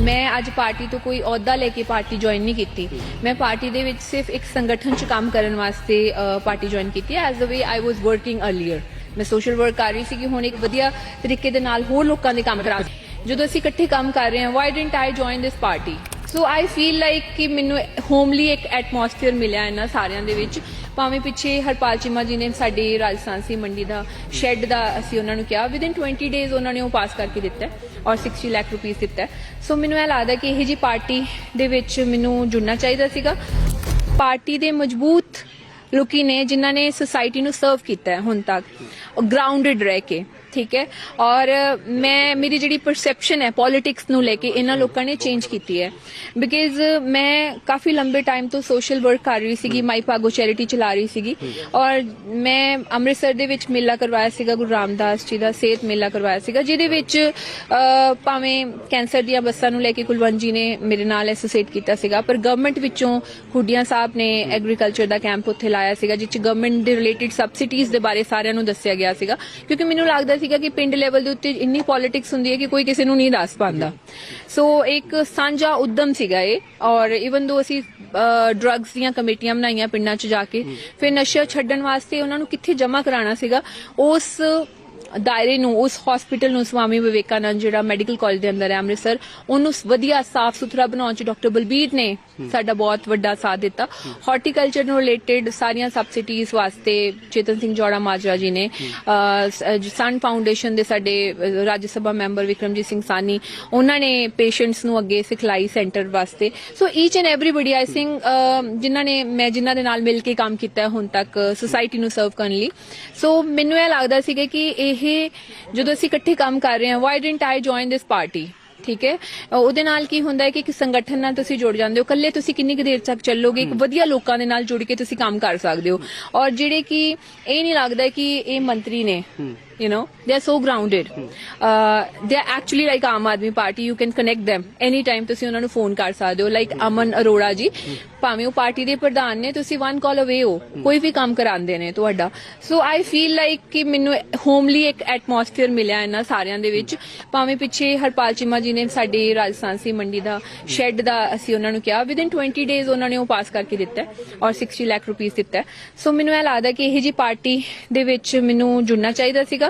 ਮੈਂ ਅੱਜ ਪਾਰਟੀ ਤੋਂ ਕੋਈ ਅਹੁਦਾ ਲੈ ਕੇ ਪਾਰਟੀ ਜੁਆਇਨ ਨਹੀਂ ਕੀਤੀ। ਮੈਂ ਪਾਰਟੀ ਦੇ ਵਿੱਚ ਸਿਰਫ ਇੱਕ ਸੰਗਠਨ 'ਚ ਕੰਮ ਕਰਨ ਵਾਸਤੇ ਪਾਰਟੀ ਜੁਆਇਨ ਕੀਤੀ as the way I was working earlier ਮੈਂ ਸੋਸ਼ਲ ਵਰਕ ਕਰ ਰਹੀ ਸੀ ਕਿ ਹੁਣ ਇੱਕ ਵਧੀਆ ਤਰੀਕੇ ਦੇ ਨਾਲ ਹੋਰ ਲੋਕਾਂ ਦੇ ਕੰਮ ਕਰਾ ਜਦੋਂ ਅਸੀਂ ਇਕੱਠੇ ਕੰਮ ਕਰ ਰਹੇ ਹਾਂ why didn't I join this party so I feel like ਕਿ ਮੈਨੂੰ ਹੋਮਲੀ ਇੱਕ ਐਟਮੋਸਫੇਅਰ ਮਿਲਿਆ ਇਹਨਾਂ ਸਾਰਿਆਂ ਦੇ ਵਿੱਚ। ਭਾਵੇਂ ਪਿੱਛੇ ਹਰਪਾਲ ਚੀਮਾ ਜੀ ਨੇ ਸਾਡੇ ਰਾਜਸਥਾਨ ਸੀ ਮੰਡੀ ਦਾ ਸ਼ੈੱਡ ਦਾ ਅਸੀਂ ਉਹਨਾਂ ਨੂੰ ਕਿਹਾ। ਵਿਦਿਨ 20 ਡੇਜ਼ ਉਹਨਾਂ ਨੇ ਉਹ ਪਾਸ ਕਰਕੇ ਦਿੱਤਾ। ਔਰ 60 ਲੱਖ ਰੁਪਏ ਦਿੱਤਾ ਸੋ ਮੈਨੂੰ ਇਹ ਲੱਗਦਾ ਕਿ ਇਹ ਜੀ ਪਾਰਟੀ ਦੇ ਵਿੱਚ ਮੈਨੂੰ ਜੁੜਨਾ ਚਾਹੀਦਾ ਸੀਗਾ। ਪਾਰਟੀ ਦੇ ਮਜ਼ਬੂਤ ਲੋਕੀ ਨੇ ਜਿਨ੍ਹਾਂ ਨੇ ਸੁਸਾਇਟੀ ਨੂੰ ਸਰਵ ਕੀਤਾ ਹੈ ਹੁਣ ਤੱਕ। ਗਰਾਊਂਡਡ ਰਹਿ ਕੇ। ਠੀਕ ਹੈ? ਔਰ ਮੈਂ, ਮੇਰੀ ਜਿਹੜੀ ਪਰਸੈਪਸ਼ਨ ਹੈ ਪੋਲਿਟਿਕਸ ਨੂੰ ਲੈ ਕੇ ਇਹਨਾਂ ਲੋਕਾਂ ਨੇ ਚੇਂਜ ਕੀਤੀ ਹੈ। ਬਿਕਾਜ਼ ਮੈਂ ਕਾਫੀ ਲੰਬੇ ਟਾਈਮ ਤੋਂ ਸੋਸ਼ਲ ਵਰਕ ਕਰ ਰਹੀ ਸੀਗੀ, ਮਾਈ ਪਾਗੋ ਚੈਰਿਟੀ ਚਲਾ ਰਹੀ ਸੀਗੀ। ਔਰ ਮੈਂ ਅੰਮ੍ਰਿਤਸਰ ਦੇ ਵਿੱਚ ਮੇਲਾ ਕਰਵਾਇਆ ਸੀਗਾ, ਗੁਰੂ ਰਾਮਦਾਸ ਜੀ ਦਾ ਸਿਹਤ ਮੇਲਾ ਕਰਵਾਇਆ ਸੀਗਾ, ਜਿਹਦੇ ਵਿੱਚ ਭਾਵੇਂ ਕੈਂਸਰ ਦੀਆਂ ਬੱਸਾਂ ਨੂੰ ਲੈ ਕੇ ਕੁਲਵੰਤ ਜੀ ਨੇ ਮੇਰੇ ਨਾਲ ਐਸੋਸੀਏਟ ਕੀਤਾ ਸੀਗਾ, ਪਰ ਗਵਰਨਮੈਂਟ ਵਿੱਚੋਂ ਹੁੱਡੀਆਂ ਸਾਹਿਬ ਨੇ ਐਗਰੀਕਲਚਰ ਦਾ ਕੈਂਪ ਉੱਥੇ ਲਾਇਆ ਸੀਗਾ ਜਿਸ ਚ ਗਵਰਨਮੈਂਟ ਦੇ ਰਿਲੇਟਡ ਸਬਸਿਡੀਜ਼ ਦੇ ਬਾਰੇ ਸਾਰਿਆਂ ਨੂੰ ਦੱਸਿਆ ਗਿਆ ਸੀਗਾ। ਕਿਉਂਕਿ ਮੈਨੂੰ ਲੱਗਦਾ ਸੀਗਾ ਕਿ ਪਿੰਡ ਲੈਵਲ ਦੇ ਉੱਤੇ ਇੰਨੀ ਪੋਲਿਟਿਕਸ ਹੁੰਦੀ ਹੈ ਕਿ ਕੋਈ ਕਿਸੇ ਨੂੰ ਨਹੀਂ ਦੱਸ ਪਾਉਂਦਾ। ਸੋ ਇੱਕ ਸਾਂਝਾ ਉਦਮ ਸੀਗਾ ਇਹ ਔਰ ਇਵਨ ਦੋ ਅਸੀਂ ਡਰੱਗਸ ਦੀਆਂ ਕਮੇਟੀਆਂ ਬਣਾਈਆਂ ਪਿੰਡਾਂ 'ਚ ਜਾ ਕੇ ਫਿਰ ਨਸ਼ਾ ਛੱਡਣ ਵਾਸਤੇ ਉਹਨਾਂ ਨੂੰ ਕਿੱਥੇ ਜਮ੍ਹਾਂ ਕਰਾਉਣਾ ਸੀਗਾ ਉਸ ਦਾਇਰੇ ਨੂੰ ਉਸ ਹਸਪੀਟਲ ਨੂੰ ਸਵਾਮੀ ਵਿਵੇਕਾਨੰਦ ਜਿਹੜਾ ਮੈਡੀਕਲ ਕਾਲਜ ਦੇ ਅੰਦਰ ਹੈ ਅੰਮ੍ਰਿਤਸਰ ਉਹਨੂੰ ਵਧੀਆ ਸਾਫ਼ ਸੁਥਰਾ ਬਣਾਉਣ 'ਚ ਡਾਕਟਰ ਬਲਬੀਰ ਨੇ ਸਾਡਾ ਬਹੁਤ ਵੱਡਾ ਸਾਥ ਦਿੱਤਾ। ਹਾਰਟੀਕਲਚਰ ਨੂੰ ਰਿਲੇਟਡ ਸਾਰੀਆਂ ਸਬਸਿਡੀਜ਼ ਵਾਸਤੇ ਚੇਤਨ ਸਿੰਘ ਜੋੜਾ ਮਾਜਰਾ ਜੀ ਨੇ ਸਨ ਫਾਊਂਡੇਸ਼ਨ ਦੇ ਸਾਡੇ ਰਾਜ ਸਭਾ ਮੈਂਬਰ ਵਿਕਰਮਜੀਤ ਸਿੰਘ ਸਾਨੀ ਉਹਨਾਂ ਨੇ ਪੇਸ਼ੈਂਟਸ ਨੂੰ ਅੱਗੇ ਸਿਖਲਾਈ ਸੈਂਟਰ ਵਾਸਤੇ। So each and everybody I think ਜਿਨ੍ਹਾਂ ਨੇ ਮੈਂ ਜਿਨ੍ਹਾਂ ਦੇ ਨਾਲ ਮਿਲ ਕੇ ਕੰਮ ਕੀਤਾ ਹੈ ਹੁਣ ਤੱਕ ਸੁਸਾਇਟੀ ਨੂੰ ਸਰਵ ਕਰਨ ਲਈ। ਸੋ ਮੈਨੂੰ ਇਹ ਲੱਗਦਾ ਸੀਗਾ ਕਿ ਇਹ ਜਦੋਂ ਅਸੀਂ ਇਕੱਠੇ ਕੰਮ ਕਰ ਰਹੇ ਹਾਂ why didn't I join this party ਠੀਕ ਹੈ? ਉਹਦੇ ਨਾਲ ਕੀ ਹੁੰਦਾ ਹੈ ਕਿ ਇੱਕ ਸੰਗਠਨ ਨਾਲ ਤੁਸੀਂ ਜੁੜ ਜਾਂਦੇ ਹੋ। ਇਕੱਲੇ ਤੁਸੀਂ ਕਿੰਨੀ ਕੁ ਦੇਰ ਤੱਕ ਚੱਲੋਗੇ? ਇੱਕ ਵਧੀਆ ਲੋਕਾਂ ਦੇ ਨਾਲ ਜੁੜ ਕੇ ਤੁਸੀਂ ਕੰਮ ਕਰ ਸਕਦੇ ਹੋ। ਔਰ ਜਿਹੜੇ ਕਿ ਇਹ ਨਹੀਂ ਲੱਗਦਾ ਕਿ ਇਹ ਮੰਤਰੀ ਨੇ you know they are so grounded. Uh, they are actually like Aam Aadmi Party you can connect them anytime. ਤੁਸੀਂ ਉਹਨਾਂ ਨੂੰ ਫੋਨ ਕਰ ਸਕਦੇ ਹੋ ਲਾਈਕ ਅਮਨ ਅਰੋੜਾ ਜੀ ਭਾਵੇਂ ਉਹ ਪਾਰਟੀ ਦੇ ਪ੍ਰਧਾਨ ਨੇ ਤੁਸੀਂ ਵਨ ਕਾਲ ਅਵੇ ਹੋ ਕੋਈ ਵੀ ਕੰਮ ਕਰਾਉਂਦੇ ਨੇ ਤੁਹਾਡਾ ਸੋ ਆਈ ਫੀਲ ਲਾਈਕ ਕਿ ਮੈਨੂੰ ਹੋਮਲੀ ਇੱਕ ਐਟਮੋਸਫੇਅਰ ਮਿਲਿਆ ਇਹਨਾਂ ਸਾਰਿਆਂ ਦੇ ਵਿੱਚ ਭਾਵੇਂ ਪਿੱਛੇ ਹਰਪਾਲ ਚੀਮਾ ਜੀ ਨੇ ਸਾਡੇ ਰਾਜਸਥਾਨ ਸੀ ਮੰਡੀ ਦਾ ਸ਼ੈੱਡ ਦਾ ਅਸੀਂ ਉਹਨਾਂ ਨੂੰ ਕਿਹਾ ਵਿਦਿਨ 20 ਡੇਜ਼ ਉਹਨਾਂ ਨੇ ਉਹ ਪਾਸ ਕਰਕੇ ਦਿੱਤਾ ਔਰ 60 ਲੱਖ ਰੁਪਏ ਦਿੱਤਾ। ਸੋ ਮੈਨੂੰ ਇਹ ਲੱਗਦਾ ਕਿ ਇਹ ਜੀ ਪਾਰਟੀ ਦੇ ਵਿੱਚ ਮੈਨੂੰ ਜੁੜਨਾ ਚਾਹੀਦਾ ਸੀਗਾ